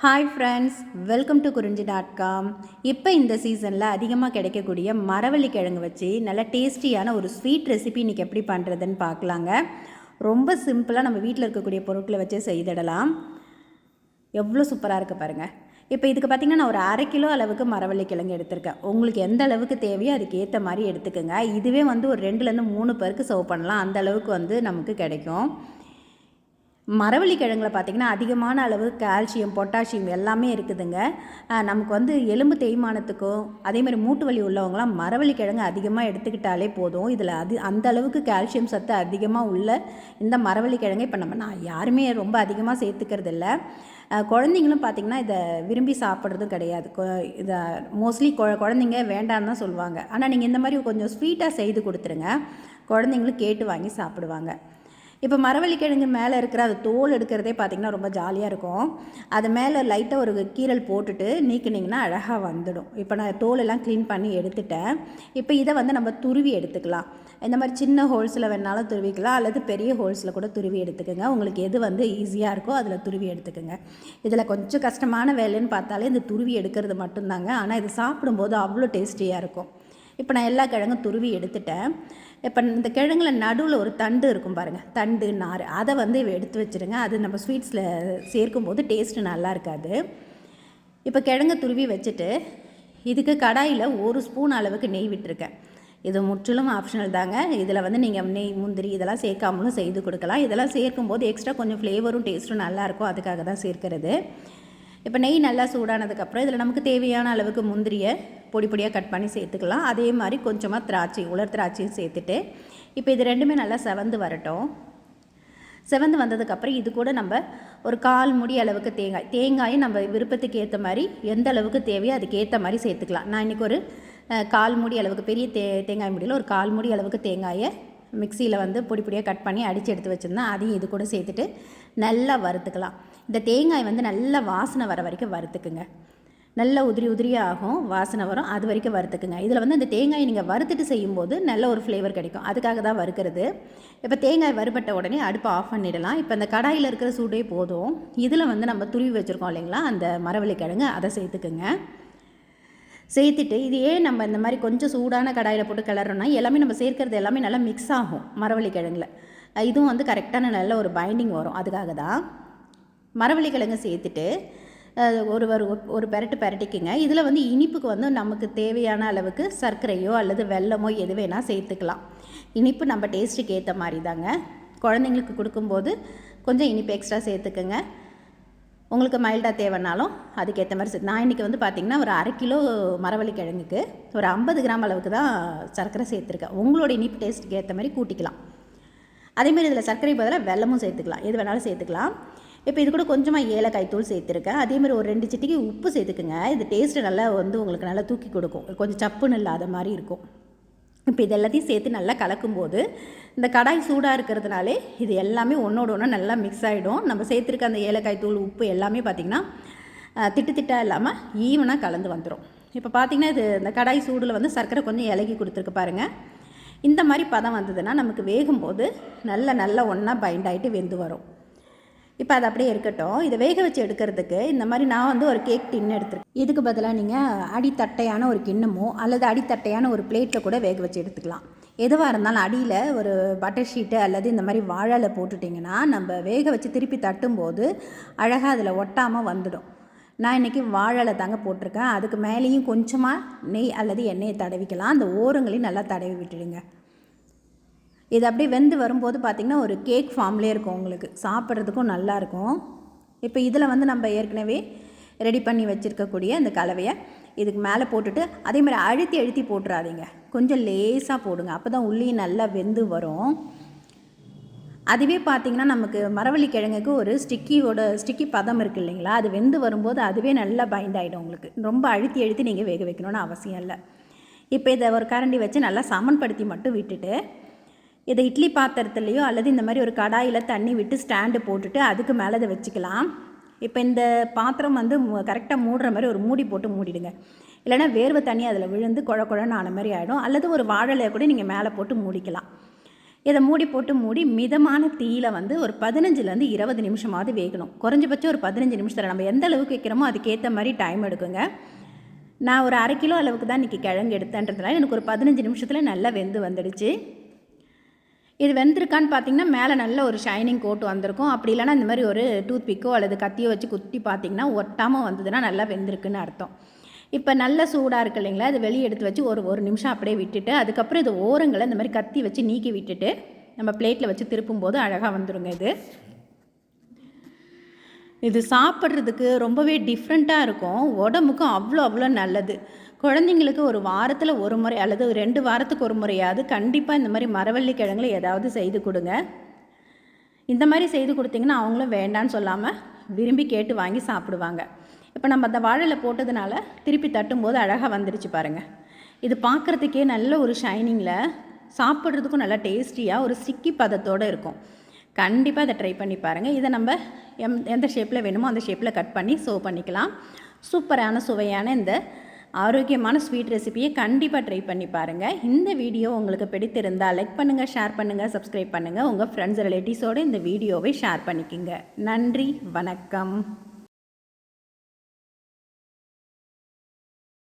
Hi friends welcome to Kurinji dot com இப்போ இந்த சீசனில் அதிகமாக கிடைக்கக்கூடிய மரவள்ளி கிழங்கு வச்சு நல்ல டேஸ்டியான ஒரு ஸ்வீட் ரெசிபி இன்றைக்கி எப்படி பண்ணுறதுன்னு பார்க்கலாங்க. ரொம்ப சிம்பிளாக நம்ம வீட்டில் இருக்கக்கூடிய பொருட்களை வச்சே செய்திடலாம். எவ்வளோ சூப்பராக இருக்குது பாருங்கள் இப்போ இதுக்கு பார்த்திங்கன்னா நான் ஒரு அரை கிலோ அளவுக்கு மரவள்ளி கிழங்கு எடுத்திருக்கேன். உங்களுக்கு எந்த அளவுக்கு தேவையோ அதுக்கு ஏற்ற மாதிரி எடுத்துக்கோங்க. இதுவே வந்து ஒரு ரெண்டுலேருந்து மூணு பேருக்கு சர்வ் பண்ணலாம். அந்த அளவுக்கு வந்து நமக்கு கிடைக்கும். மரவள்ளி கிழங்குல பார்த்திங்கன்னா அதிகமான அளவு கால்சியம் பொட்டாசியம் எல்லாமே இருக்குதுங்க. நமக்கு வந்து எலும்பு தேய்மானத்துக்கும் அதேமாதிரி மூட்டு வலி உள்ளவங்களாம் மரவள்ளி கிழங்கு அதிகமாக எடுத்துக்கிட்டாலே போதும். இதில் அது அந்த அளவுக்கு கால்சியம் சத்து அதிகமாக உள்ள இந்த மரவள்ளி கிழங்கை இப்போ நம்ம நான் யாருமே ரொம்ப அதிகமாக சேர்த்துக்கிறது இல்லை. குழந்தைங்களும் பார்த்திங்கன்னா இதை விரும்பி சாப்பிட்றதும் கிடையாது. கொ- இதை மோஸ்ட்லி கொ குழந்தைங்க வேண்டான்னு தான் சொல்லுவாங்க. ஆனால் நீங்கள் இந்த மாதிரி கொஞ்சம் ஸ்வீட்டாக செய்து கொடுத்துருங்க. குழந்தைங்களும் கேட்டு வாங்கி சாப்பிடுவாங்க. இப்போ மரவள்ளி கிழங்கு மேலே இருக்கிற அது தோல் எடுக்கிறதே பார்த்திங்கன்னா ரொம்ப ஜாலியாக இருக்கும். அது மேலே லைட்டாக ஒரு கீரல் போட்டுட்டு நீக்கினீங்கன்னா அழகாக வந்துடும். இப்போ நான் தோல் எல்லாம் க்ளீன் பண்ணி எடுத்துட்டேன். இப்போ இதை வந்து நம்ம துருவி எடுத்துக்கலாம். இந்த மாதிரி சின்ன ஹோல்ஸில் வேணாலும் துருவிக்கலாம். அல்லது பெரிய ஹோல்ஸில் கூட துருவி எடுத்துக்கோங்க. உங்களுக்கு எது வந்து ஈஸியாக இருக்கோ அதில் துருவி எடுத்துக்கோங்க. இதில் கொஞ்சம் கஷ்டமான வேலைன்னு பார்த்தாலே இந்த துருவி எடுக்கிறது மட்டும்தாங்க. ஆனால் இது சாப்பிடும்போது அவ்வளோ டேஸ்டியாக இருக்கும். இப்போ நான் எல்லா கிழங்கும் துருவி எடுத்துட்டேன். இப்போ இந்த கிழங்குல நடுவில் ஒரு தண்டு இருக்கும் பாருங்கள் தண்டு நார். அதை வந்து எடுத்து வச்சுருங்க. அது நம்ம ஸ்வீட்ஸில் சேர்க்கும்போது டேஸ்ட்டு நல்லா இருக்காது. இப்போ கிழங்கு துருவி வச்சுட்டு இதுக்கு கடாயில் ஒரு ஸ்பூன் அளவுக்கு நெய் விட்டுருக்கேன். இது முற்றிலும் ஆப்ஷனல் தாங்க. இதில் வந்து நீங்கள் நெய் முந்திரி இதெல்லாம் சேர்க்காமலும் செய்து கொடுக்கலாம். இதெல்லாம் சேர்க்கும்போது எக்ஸ்ட்ரா கொஞ்சம் ஃப்ளேவரும் டேஸ்ட்டும் நல்லாயிருக்கும் அதுக்காக தான் சேர்க்கிறது. இப்போ நெய் நல்லா சூடானதுக்கப்புறம் இதில் நமக்கு தேவையான அளவுக்கு முந்திரியை பொடி பொடியாக கட் பண்ணி சேர்த்துக்கலாம். அதே மாதிரி கொஞ்சமாக திராட்சை உலர் திராட்சையும் சேர்த்துட்டு இப்போ இது ரெண்டுமே நல்லா செவந்து வரட்டும். செவந்து வந்ததுக்கப்புறம் இது கூட நம்ம ஒரு கால் முடி அளவுக்கு தேங்காய் தேங்காயும் நம்ம விருப்பத்துக்கு ஏற்ற மாதிரி எந்த அளவுக்கு தேவையோ அதுக்கேற்ற மாதிரி சேர்த்துக்கலாம். நான் இன்றைக்கி ஒரு கால் முடி அளவுக்கு பெரிய தே தேங்காய் முடியில் ஒரு கால் முடி அளவுக்கு தேங்காயை மிக்சியில் வந்து பொடி பொடியாக கட் பண்ணி அடித்து எடுத்து வச்சுருந்தேன். அதையும் இது கூட சேர்த்துட்டு நல்லா வறுத்துக்கலாம். இந்த தேங்காய் வந்து நல்லா வாசனை வர வரைக்கும் வறுத்துக்குங்க. நல்ல உதிரி உதிரியாக ஆகும் வாசனை வரும். அது வரைக்கும் வறுத்துக்குங்க. இதில் வந்து இந்த தேங்காயை நீங்கள் வறுத்துட்டு செய்யும்போது நல்ல ஒரு ஃப்ளேவர் கிடைக்கும். அதுக்காக தான் வறுக்கிறது. இப்போ தேங்காய் வறுபட்ட உடனே அடுப்பை ஆஃப் பண்ணிடலாம். இப்போ அந்த கடாயில் இருக்கிற சூடே போதும். இதில் வந்து நம்ம துருவி வச்சுருக்கோம் இல்லைங்களா? அந்த மரவள்ளி கிழங்கு அதை சேர்த்துக்குங்க. சேர்த்துட்டு இது ஏன் நம்ம இந்த மாதிரி கொஞ்சம் சூடான கடாயில் போட்டு கிளறோன்னா எல்லாமே நம்ம சேர்க்கறது எல்லாமே நல்லா மிக்ஸ் ஆகும் மரவள்ளி கிழங்குல இதுவும் வந்து கரெக்டான நல்ல ஒரு பைண்டிங் வரும். அதுக்காக தான் மரவள்ளி கிழங்கு சேர்த்துட்டு ஒரு ஒரு ஒரு பெரட்டு பெரட்டிக்குங்க. இதில் வந்து இனிப்புக்கு வந்து நமக்கு தேவையான அளவுக்கு சர்க்கரையோ அல்லது வெல்லமோ எது வேணால் சேர்த்துக்கலாம். இனிப்பு நம்ம டேஸ்ட்டுக்கு ஏற்ற மாதிரி தாங்க குழந்தைங்களுக்கு கொடுக்கும்போது கொஞ்சம் இனிப்பு எக்ஸ்ட்ரா சேர்த்துக்குங்க. உங்களுக்கு மைல்டாக தேவைன்னாலும் அதுக்கேற்ற மாதிரி சேர்த்து நான் இன்றைக்கி வந்து பார்த்திங்கன்னா ஒரு அரை கிலோ மரவள்ளி கிழங்குக்கு ஒரு ஐம்பது கிராம் அளவுக்கு தான் சர்க்கரை சேர்த்துருக்கேன். உங்களோட இனிப்பு டேஸ்ட்டுக்கு ஏற்ற மாதிரி கூட்டிக்கலாம். அதேமாதிரி இதில் சர்க்கரை பதிலாக வெல்லமும் சேர்த்துக்கலாம். எது வேணாலும் சேர்த்துக்கலாம். இப்போ இது கூட கொஞ்சமாக ஏலக்காய் தூள் சேர்த்துருக்கேன். அதேமாதிரி ஒரு ரெண்டு சிட்டிக்கு உப்பு சேர்த்துக்குங்க. இது டேஸ்ட்டு நல்லா வந்து உங்களுக்கு நல்லா தூக்கி கொடுக்கும். கொஞ்சம் சப்புன்னு இல்லாத மாதிரி இருக்கும். இப்போ இது எல்லாத்தையும் சேர்த்து நல்லா கலக்கும்போது இந்த கடாய் சூடாக இருக்கிறதுனாலே இது எல்லாமே ஒன்றோட ஒன்று நல்லா மிக்ஸ் ஆகிடும் நம்ம சேர்த்துருக்க அந்த ஏலக்காய் தூள் உப்பு எல்லாமே பார்த்திங்கன்னா திட்டு திட்டாக இல்லாமல் ஈவனாக கலந்து வந்துடும் இப்போ பார்த்திங்கன்னா இது இந்த கடாய் சூடில் வந்து சர்க்கரை கொஞ்சம் இலகி கொடுத்துருக்கு பாருங்கள் இந்த மாதிரி பதம் வந்ததுன்னா நமக்கு வேகும்போது நல்ல நல்ல ஒன்றா பைண்ட் ஆகிட்டு வெந்து வரும். இப்போ அது அப்படியே இருக்கட்டும். இதை வேக வச்சு எடுக்கிறதுக்கு இந்த மாதிரி நான் வந்து ஒரு கேக் டின்னு எடுத்துருக்கேன். இதுக்கு பதிலாக நீங்கள் அடித்தட்டையான ஒரு கிண்ணமோ அல்லது அடித்தட்டையான ஒரு பிளேட்டில் கூட வேக வச்சு எடுத்துக்கலாம். எதுவாக இருந்தாலும் அடியில் ஒரு பட்டர் ஷீட்டு அல்லது இந்த மாதிரி வாழலை போட்டுட்டிங்கன்னா நம்ம வேக வச்சு திருப்பி தட்டும்போது அழகாக அதில் ஒட்டாமல் வந்துடும். நான் இன்றைக்கி வாழலை தாங்க போட்டிருக்கேன். அதுக்கு மேலேயும் கொஞ்சமாக நெய் அல்லது எண்ணெயை தடவிக்கலாம். அந்த ஓரங்களையும் நல்லா தடவி விட்டுடுங்க. இது அப்படியே வெந்து வரும்போது பார்த்திங்கன்னா ஒரு கேக் ஃபார்ம்லேயே இருக்கும் உங்களுக்கு. சாப்பிட்றதுக்கும் நல்லாயிருக்கும். இப்போ இதில் வந்து நம்ம ஏற்கனவே ரெடி பண்ணி வச்சுருக்கக்கூடிய இந்த கலவையை இதுக்கு மேலே போட்டுட்டு அதே மாதிரி அழுத்தி அழுத்தி போட்டுறாதீங்க. கொஞ்சம் லேசாக போடுங்க. அப்போ தான் உள்ளேயும் நல்லா வெந்து வரும். அதுவே பார்த்திங்கன்னா நமக்கு மரவள்ளி கிழங்குக்கு ஒரு ஸ்டிக்கியோட ஸ்டிக்கி பதம் இருக்குது இல்லைங்களா? அது வெந்து வரும்போது அதுவே நல்லா பைண்ட் ஆகிடும் உங்களுக்கு. ரொம்ப அழுத்தி அழுத்தி நீங்கள் வேக வைக்கணும்னு அவசியம் இல்லை. இப்போ இதை ஒரு கரண்டி வச்சு நல்லா சமன்படுத்தி மட்டும் விட்டுட்டு இதை இட்லி பாத்திரத்துலேயோ அல்லது இந்த மாதிரி ஒரு கடாயில் தண்ணி விட்டு ஸ்டாண்டு போட்டுட்டு அதுக்கு மேலே இதை வச்சுக்கலாம். இப்போ இந்த பாத்திரம் வந்து கரெக்டாக மூடுற மாதிரி ஒரு மூடி போட்டு மூடிடுங்க. இல்லைன்னா வேர்வை தண்ணி அதில் விழுந்து குழ குழன்னு ஆன மாதிரி ஆகிடும் அல்லது ஒரு வாழலையை கூட நீங்கள் மேலே போட்டு மூடிக்கலாம். இதை மூடி போட்டு மூடி மிதமான தீயில் வந்து ஒரு பதினஞ்சுலேருந்து இருபது நிமிஷமாவது வேகணும். குறைஞ்சபட்சம் ஒரு பதினஞ்சு நிமிஷத்தில் நம்ம எந்த அளவுக்கு வைக்கிறோமோ அதுக்கேற்ற மாதிரி டைம் எடுக்குங்க. நான் ஒரு அரை கிலோ அளவுக்கு தான் இன்றைக்கி கிழங்கு எடுத்தேன்றதுனால எனக்கு ஒரு பதினஞ்சு நிமிஷத்தில் நல்லா வெந்து வந்துடுச்சு. இது வெந்திருக்கான்னு பார்த்தீங்கன்னா மேலே நல்ல ஒரு ஷைனிங் கோட் வந்திருக்கும். அப்படி இல்லைன்னா இந்த மாதிரி ஒரு டூத் பிக்கோ அல்லது கத்தியோ வச்சு குத்தி பார்த்தீங்கன்னா ஒட்டாமல் வந்ததுன்னா நல்லா வெந்திருக்குன்னு அர்த்தம். இப்போ நல்ல சூடாக இருக்கு இல்லைங்களா? இது வெளியே எடுத்து வச்சு ஒரு ஒரு நிமிஷம் அப்படியே விட்டுட்டு அதுக்கப்புறம் இது ஓரங்களை இந்த மாதிரி கத்தி வச்சு நீக்கி விட்டுட்டு நம்ம பிளேட்டில் வச்சு திருப்பும் போது அழகாக வந்துடுங்க இது. இது சாப்பிட்றதுக்கு ரொம்பவே டிஃப்ரெண்ட்டாக இருக்கும். உடம்புக்கும் அவ்வளோ அவ்வளோ நல்லது. குழந்தைங்களுக்கு ஒரு வாரத்தில் ஒரு முறை அல்லது ரெண்டு வாரத்துக்கு ஒரு முறையாவது கண்டிப்பாக இந்த மாதிரி மரவள்ளி கிழங்குல ஏதாவது செய்து கொடுங்க. இந்த மாதிரி செய்து கொடுத்தீங்கன்னா அவங்களும் வேண்டான்னு சொல்லாமல் விரும்பி கேட்டு வாங்கி சாப்பிடுவாங்க. இப்போ நம்ம அந்த வாழையில் போட்டதுனால திருப்பி தட்டும்போது அழகாக வந்துடுச்சு பாருங்கள் இது பார்க்குறதுக்கே நல்ல ஒரு ஷைனிங்கில் சாப்பிட்றதுக்கும் நல்லா டேஸ்டியாக ஒரு சிக்கி பதத்தோடு இருக்கும். கண்டிப்பாக இதை ட்ரை பண்ணி பாருங்கள் இதை நம்ம எம் எந்த ஷேப்பில் வேணுமோ அந்த ஷேப்பில் கட் பண்ணி சர்வ் பண்ணிக்கலாம். சூப்பரான சுவையான இந்த ஆரோக்கியமான ஸ்வீட் ரெசிபியை கண்டிப்பாக ட்ரை பண்ணி பாருங்கள் இந்த வீடியோ உங்களுக்கு பிடித்திருந்தால் லைக் பண்ணுங்கள் ஷேர் பண்ணுங்கள் சப்ஸ்கிரைப் பண்ணுங்கள் உங்கள் ஃப்ரெண்ட்ஸ் ரிலேட்டிவ்ஸோடு இந்த வீடியோவை ஷேர் பண்ணிக்கோங்க. நன்றி வணக்கம்.